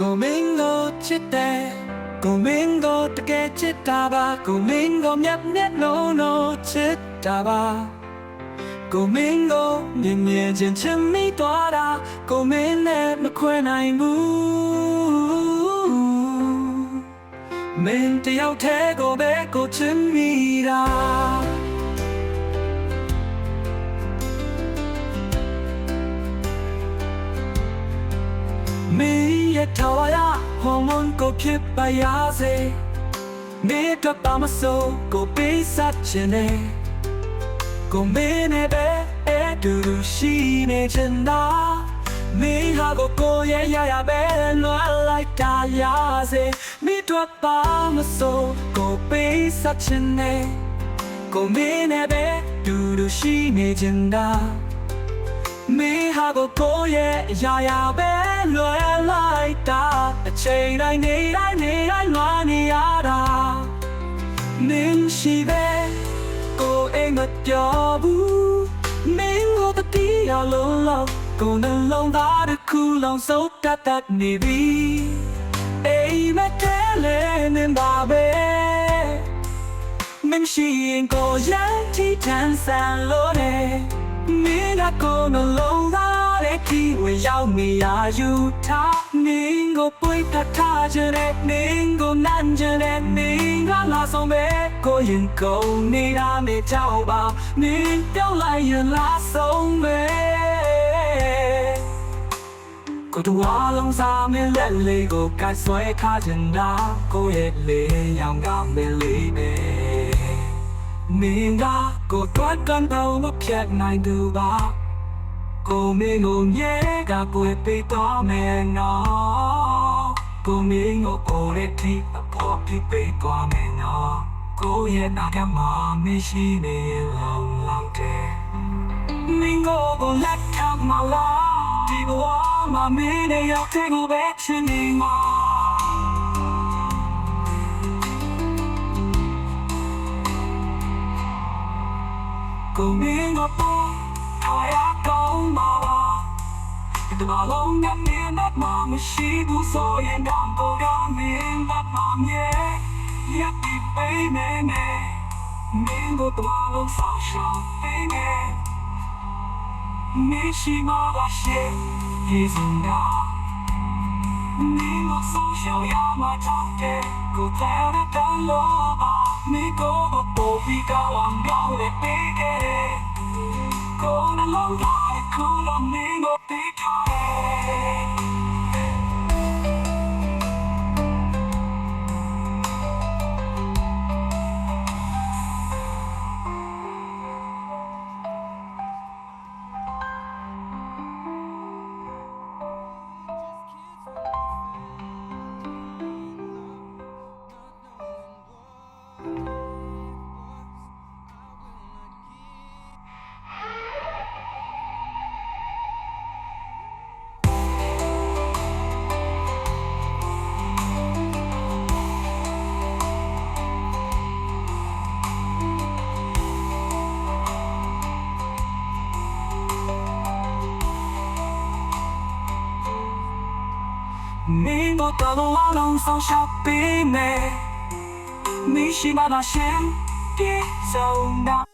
ကိုမင်းကိုချစ်တယ်ကိုမင်းကိုတကယ်ချစ်တာပါကိုမင်းကိုမြတ်မြတ်လုံးလုံးချစ်တာပါကိုမင်းကိုမြင်မြင်ချင်းချစ်မိသွားတာကိုမင်းနဲ့မခွဲနိုင်ဘူးမင်းတယောက်တည်းကိုပဲကိုချစ်မိတာ ထာဝရဟော်မုန်းကိုဖြစ်ပါရစေမင်းတို့ပါမစို့ကိုပေးဆက်ခြင်းနဲ့ကိုမင်းနဲ့ပဲအဲ့တူတူရှိနေချင်တာမင်းဟာကိုကိုရဲ့ရရပဲလွှမ်းလိုက်တာရစေမင်းတို့ပါမစို့ကိုပေးဆက်ခြင်းနဲ့ကိုမင်းနဲ့ပဲတူတူရှိနေချင်တာ မေဟာကိုကိုရဲ့အရာရာပဲလွယ်လိုက်တာအချိန်တိုင်းနေတိုင်းနေတိုင်းလွားနေရတာမင်းရှိပဲကိုအိမ်မပြောဘူးမင်းကိုတတိယလုံးလုံးကိုနှလုံးသားတစ်ခုလုံးစုပ်တတ်တတ်နေပြီအိမ်မတဲလေနေပါပဲမင်းရှိရင်ကိုရန်တီတန်ဆန်လို့နေ မင်းကကိုယ်နှလုံးသားတဲ့ဒီဝရောက်နေရယူထားမင်းကိုပွေတတ်ထားခြင်းနဲ့မင်းကိုနမ်းခြင်းနဲ့မင်းကလာဆုံးပဲကိုရင်ကုန်နေတာမေကြောက်ပါမင်းပြောင်းလိုက်ရင်လာဆုံးပဲကိုတို့အလုံးစားမင်းလက်လေးကိုကတ်ဆွဲထားခြင်းသာကိုရဲ့လေးရောင်ကမလေးပဲ မင်းကကိုတွတ်ကန်တော့မဖြတ်နိုင်သူပါကိုမင်းကိုမြဲကပွေပေးတော့မယ်နော်ကိုမင်းကိုကိုရဲ့ထိအပေါ်ပြပေးသွားမယ်နော်ကိုရဲ့နာကမှာမရှိနေလုံးလုံးတဲ့မင်းကိုကိုလက်ထပ်မလားဒီဘဝမှာမင်းရဲ့ရောက်တဲ့ကိုပဲချင်နေမှာ ကိုမင်းကပေါ်ထားရကောင်းပါပါဒီမှာလုံးနဲ့မင်းနဲ့မမရှိဘူးဆိုရင်တော့ပေါ်ရမင်းကမမြဲရပ်ပြီးပေးနေနေမင်းတို့တော့လုံးဆောင်ရှောင်းပေးနေမရှိမပါရှိဒီစင်နာမင်းတို့ဆောင်ရှောင်းရမှာတော့တဲ့ကိုတဲ့တဲ့လို့ပါမင်းကို ပေါ်ပြီးကောင်းကောင်းလေးပေးခဲ့ Gonna long life, cool on me, no big time. မင်းတို့တော်တော်လုံးဆောင်ရှာပေးမယ်မင်းရှိမှသာရှင်ပြေဆုံးတာ